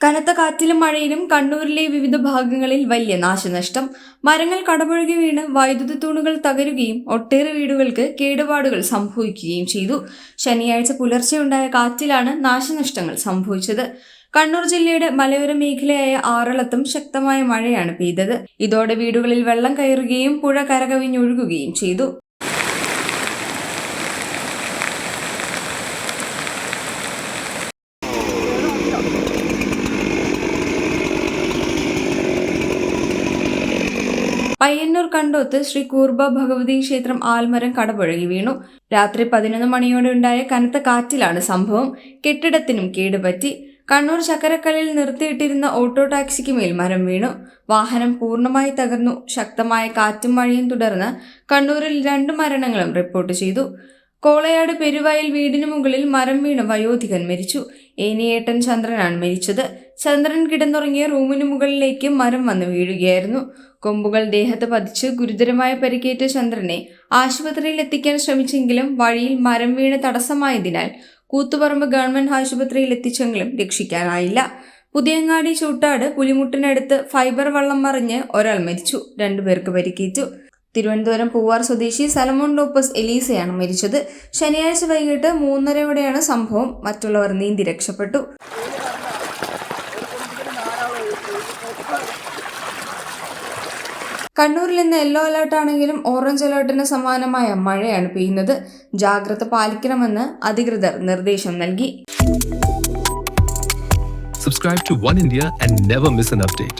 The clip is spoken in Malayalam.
കനത്ത കാറ്റിലും മഴയിലും കണ്ണൂരിലെ വിവിധ ഭാഗങ്ങളിൽ വലിയ നാശനഷ്ടം. മരങ്ങൾ കടപുഴകി വീണ് വൈദ്യുതി തൂണുകൾ തകരുകയും ഒട്ടേറെ വീടുകൾക്ക് കേടുപാടുകൾ സംഭവിക്കുകയും ചെയ്തു. ശനിയാഴ്ച പുലർച്ചെ ഉണ്ടായ കാറ്റിലാണ് നാശനഷ്ടങ്ങൾ സംഭവിച്ചത്. കണ്ണൂർ ജില്ലയുടെ മലയോര മേഖലയായ ആറളത്തും ശക്തമായ മഴയാണ് പെയ്തത്. ഇതോടെ വീടുകളിൽ വെള്ളം കയറുകയും പുഴ കരകവിഞ്ഞൊഴുകുകയും ചെയ്തു. പയ്യന്നൂർ കണ്ടോത്ത് ശ്രീ കൂർബ ഭഗവതി ക്ഷേത്രം ആൽമരം കടപുഴകി വീണു. രാത്രി പതിനൊന്ന് മണിയോടെ ഉണ്ടായ കനത്ത കാറ്റിലാണ് സംഭവം. കെട്ടിടത്തിനും കേടുപറ്റി. കണ്ണൂർ ചക്കരക്കല്ലിൽ നിർത്തിയിട്ടിരുന്ന ഓട്ടോ ടാക്സിക്ക് മേൽ മരം വീണു. വാഹനം പൂർണമായി തകർന്നു. ശക്തമായ കാറ്റും മഴയും തുടർന്ന് കണ്ണൂരിൽ രണ്ട് മരണങ്ങളും റിപ്പോർട്ട് ചെയ്തു. കോളയാട് പെരുവയൽ വീടിനു മുകളിൽ മരം വീണ് വയോധികൻ മരിച്ചു. ഏനിയേട്ടൻ ചന്ദ്രനാണ് മരിച്ചത്. ചന്ദ്രൻ കിടന്നുറങ്ങിയ റൂമിനു മുകളിലേക്ക് മരം വന്ന് വീഴുകയായിരുന്നു. കൊമ്പുകൾ ദേഹത്ത് പതിച്ച് ഗുരുതരമായ പരിക്കേറ്റ ചന്ദ്രനെ ആശുപത്രിയിൽ എത്തിക്കാൻ ശ്രമിച്ചെങ്കിലും വഴിയിൽ മരം വീണ് തടസ്സമായതിനാൽ കൂത്തുപറമ്പ് ഗവൺമെന്റ് ആശുപത്രിയിൽ എത്തിച്ചെങ്കിലും രക്ഷിക്കാനായില്ല. പുതിയങ്ങാടി ചൂട്ടാട് പുലിമുട്ടിനടുത്ത് ഫൈബർ വള്ളം മറിഞ്ഞ് ഒരാൾ മരിച്ചു. രണ്ടുപേർക്ക് പരിക്കേറ്റു. തിരുവനന്തപുരം പൂവാർ സ്വദേശി സലമോൺ ലോപ്പസ് എലീസയാണ് മരിച്ചത്. ശനിയാഴ്ച വൈകിട്ട് മൂന്നരയോടെയാണ് സംഭവം. മറ്റുള്ളവർ നീന്തി രക്ഷപ്പെട്ടു. കണ്ണൂരിൽ നിന്ന് യെല്ലോ അലേർട്ടാണെങ്കിലും ഓറഞ്ച് അലേർട്ടിന് സമാനമായ മഴയാണ് പെയ്യുന്നത്. ജാഗ്രത പാലിക്കണമെന്ന് അധികൃതർ നിർദ്ദേശം നൽകി. Subscribe to One India and never miss an update.